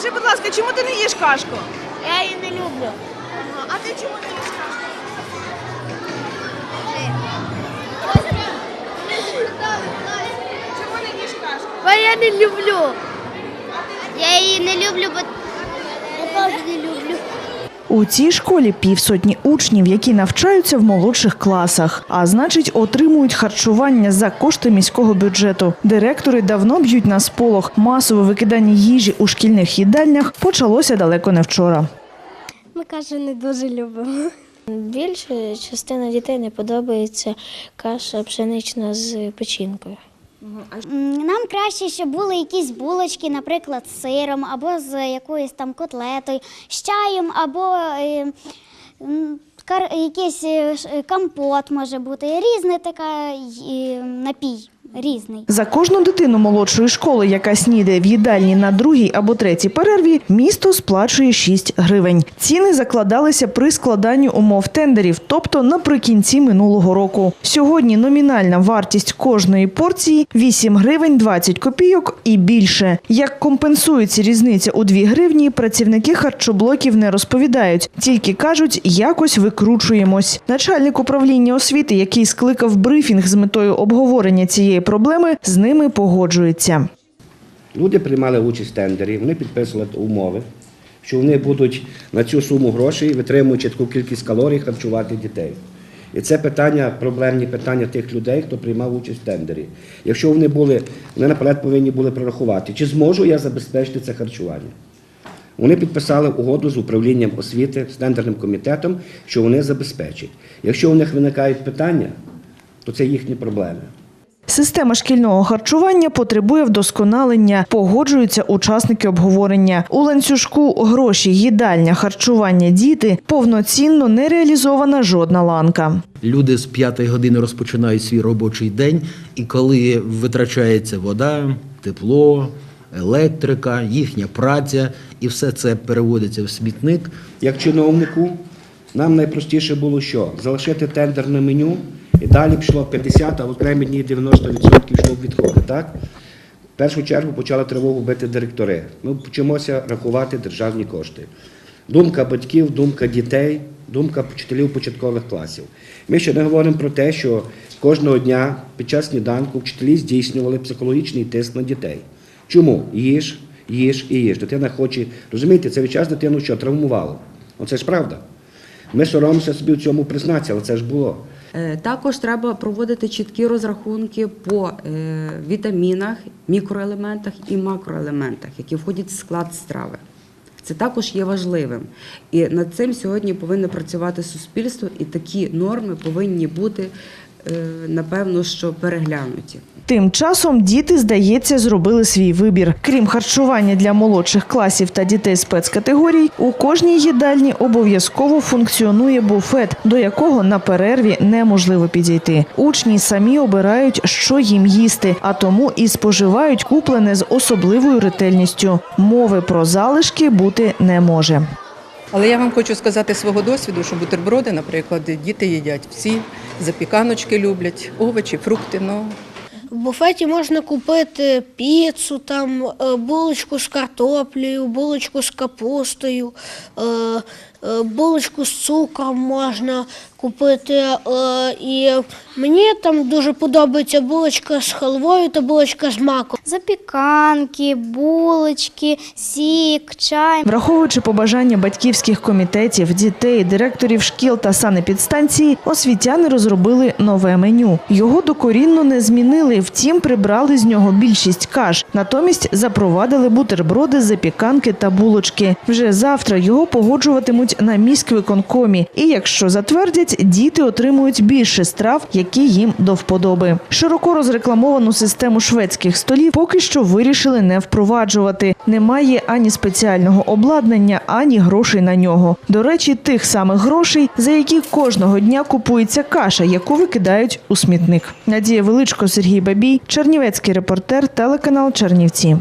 Скажи, будь ласка, чому ти не їш кашку? Я її не люблю. А ти чому не їш кашку? Чому не їш кашку? Бо я не люблю. Я її не люблю, бо я теж не люблю. У цій школі півсотні учнів, які навчаються в молодших класах, а значить, отримують харчування за кошти міського бюджету. Директори давно б'ють на сполох. Масове викидання їжі у шкільних їдальнях почалося далеко не вчора. Ми кашу не дуже любимо. Більше частина дітей не подобається каша пшенична з печінкою. Нам краще, щоб були якісь булочки, наприклад, з сиром, або з якоюсь там котлетою, з чаєм, або е, якийсь е, компот може бути. Різний така напій, різний. За кожну дитину молодшої школи, яка снідає в їдальні на другій або третій перерві, місто сплачує 6 гривень. Ціни закладалися при складанні умов тендерів, тобто наприкінці минулого року. Сьогодні номінальна вартість кожної порції 8 гривень 20 копійок і більше. Як компенсується різниця у 2 гривні, працівники харчоблоків не розповідають, тільки кажуть, якось викручуємось. Начальник управління освіти, який скликав брифінг з метою обговорення цієї проблеми, з ними погоджується. Люди приймали участь в тендері, вони підписували умови, що вони будуть на цю суму грошей, витримуючи таку кількість калорій, харчувати дітей. І це питання, проблемні питання тих людей, хто приймав участь в тендері. Якщо вони були, вони наперед повинні були прорахувати, чи зможу я забезпечити це харчування. Вони підписали угоду з управлінням освіти, з тендерним комітетом, що вони забезпечать. Якщо у них виникають питання, то це їхні проблеми. Система шкільного харчування потребує вдосконалення, погоджуються учасники обговорення. У ланцюжку гроші, їдальня, харчування, діти повноцінно не реалізована жодна ланка. Люди з п'ятої години розпочинають свій робочий день, і коли витрачається вода, тепло, електрика, їхня праця, і все це переводиться в смітник, Як чиновнику, нам найпростіше було що? Залишити тендерне меню і далі пішло 50, а в окремі дні 90% йшло відходи. Так? В першу чергу почали тривогу бити директори. Ми почимося рахувати державні кошти. Думка батьків, думка дітей, думка вчителів початкових класів. Ми ще не говоримо про те, що кожного дня під час сніданку вчителі здійснювали психологічний тиск на дітей. Чому? Їж, їж і їж. Дитина хоче. Розумієте, це весь час дитину що травмувало. Оце ж правда. Ми соромимося собі в цьому признатися, але це ж було. Е, Також треба проводити чіткі розрахунки по е, вітамінах, мікроелементах і макроелементах, які входять в склад страви. Це також є важливим. І над цим сьогодні повинно працювати суспільство, і такі норми повинні бути, напевно, що переглянуті. Тим часом діти, здається, зробили свій вибір. Крім харчування для молодших класів та дітей спецкатегорій, у кожній їдальні обов'язково функціонує буфет, до якого на перерві неможливо підійти. Учні самі обирають, що їм їсти, а тому і споживають куплене з особливою ретельністю. Мови про залишки бути не може. Але я вам хочу сказати свого досвіду, що бутерброди, наприклад, діти їдять всі, запіканочки люблять, овочі, фрукти. Ну, В буфеті можна купити піцу, там е, булочку з картоплею, булочку з капустою, е, е, булочку з цукром можна купити. І мені там дуже подобається булочка з халвою та булочка з маком. Запіканки, булочки, сік, чай. Враховуючи побажання батьківських комітетів, дітей, директорів шкіл та санепідстанції, освітяни розробили нове меню. Його докорінно не змінили, втім прибрали з нього більшість каш. Натомість запровадили бутерброди, запіканки та булочки. Вже завтра його погоджуватимуть на міськвиконкомі. І якщо затвердять, діти отримують більше страв, які їм до вподоби. Широко розрекламовану систему шведських столів поки що вирішили не впроваджувати. Немає ані спеціального обладнання, ані грошей на нього. До речі, тих самих грошей, за які кожного дня купується каша, яку викидають у смітник. Надія Величко, Сергій Бабій, Чернівецький репортер, телеканал Чернівці.